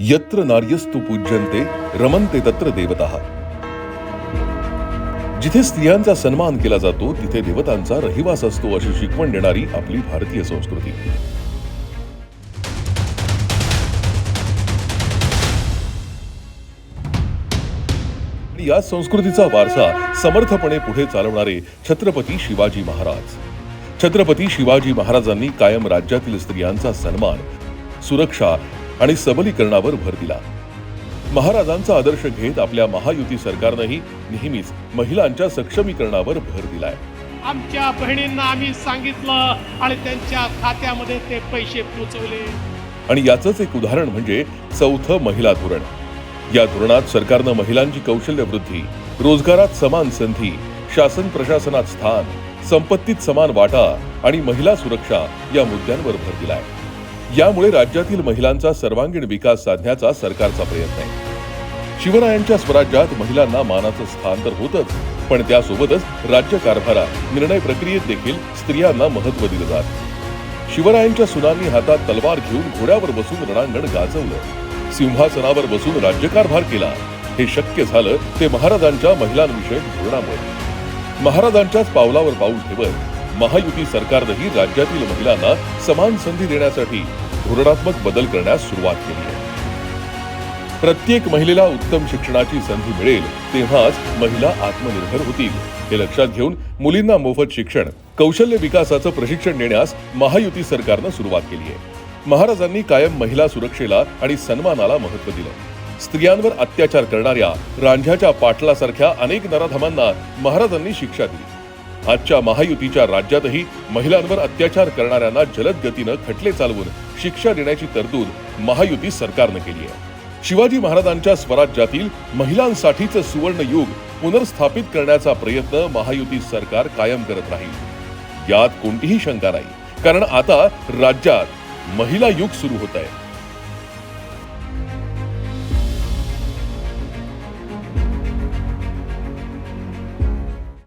यत्र नार्यस्तु पूज्यंते रमन्ते तत्र देवता. जिथे स्त्रियांचा सन्मान केला जातो तिथे देवतांचा रहिवास असतो अशी शिकवण देणारी आपली भारतीय संस्कृती. या संस्कृतीचा वारसा समर्थपणे पुढे चालवणारे छत्रपती शिवाजी महाराज. छत्रपती शिवाजी महाराजांनी कायम राज्यातील स्त्रियांचा सन्मान सुरक्षा आणि सबलीकरणावर भर दिला. महाराजांचा आदर्श घेत आपल्या महायुती सरकारनंही नेहमीच महिलांच्या सक्षमीकरणावर भर दिलाय. आमच्या बहिणींना आम्ही सांगितलं आणि त्यांच्या खात्यामध्ये ते पैसे पोचवले. आणि याचंच एक उदाहरण म्हणजे चौथं महिला धोरण. या धोरणात सरकारनं महिलांची कौशल्य वृद्धी रोजगारात समान संधी शासन प्रशासनात स्थान संपत्तीत समान वाटा आणि महिला सुरक्षा या मुद्द्यांवर भर दिलाय. यामुळे राज्यातील महिलांचा सर्वांगीण विकास साधण्याचा सरकारचा प्रयत्न आहे. शिवरायांच्या स्वराज्यात महिलांना मानाचं स्थान तर होतच पण त्यासोबतच राज्यकारभारात निर्णय प्रक्रियेत देखील स्त्रियांना महत्त्व दिलं जात. शिवरायांच्या सुनांनी हातात तलवार घेऊन घोड्यावर बसून रणांगण गाजवलं. सिंहासनावर बसून राज्यकारभार केला. हे शक्य झालं ते महाराजांच्या महिलांविषयक धोरणामुळे. महाराजांच्याच पावलावर पाऊल ठेवत महायुती सरकारनंही राज्यातील महिलांना समान संधी देण्यासाठी धोरणात्मक बदल करण्यास सुरुवात केली आहे. प्रत्येक महिलेला उत्तम शिक्षणाची संधी मिळेल तेव्हाच महिला आत्मनिर्भर होतील. हे लक्षात घेऊन मुलींना मोफत शिक्षण कौशल्य विकासाचं प्रशिक्षण देण्यास महायुती सरकारनं सुरुवात केली आहे. महाराजांनी कायम महिला सुरक्षेला आणि सन्मानाला महत्त्व दिलं. स्त्रियांवर अत्याचार करणाऱ्या रांझ्याच्या पाटलासारख्या अनेक नराधमांना महाराजांनी शिक्षा दिली. आजच्या महायुतीच्या राज्यातही महिलांवर अत्याचार करणाऱ्यांना जलद गतीनं खटले चालवून शिक्षा देण्याची तरतूद महायुती सरकारनं केली आहे. शिवाजी महाराजांच्या स्वराज्यातील महिलांसाठीच सुवर्ण युग पुनर्स्थापित करण्याचा प्रयत्न महायुती सरकार कायम करत राहील. यात कोणतीही शंका नाही. कारण आता राज्यात महिला युग सुरू होत आहे.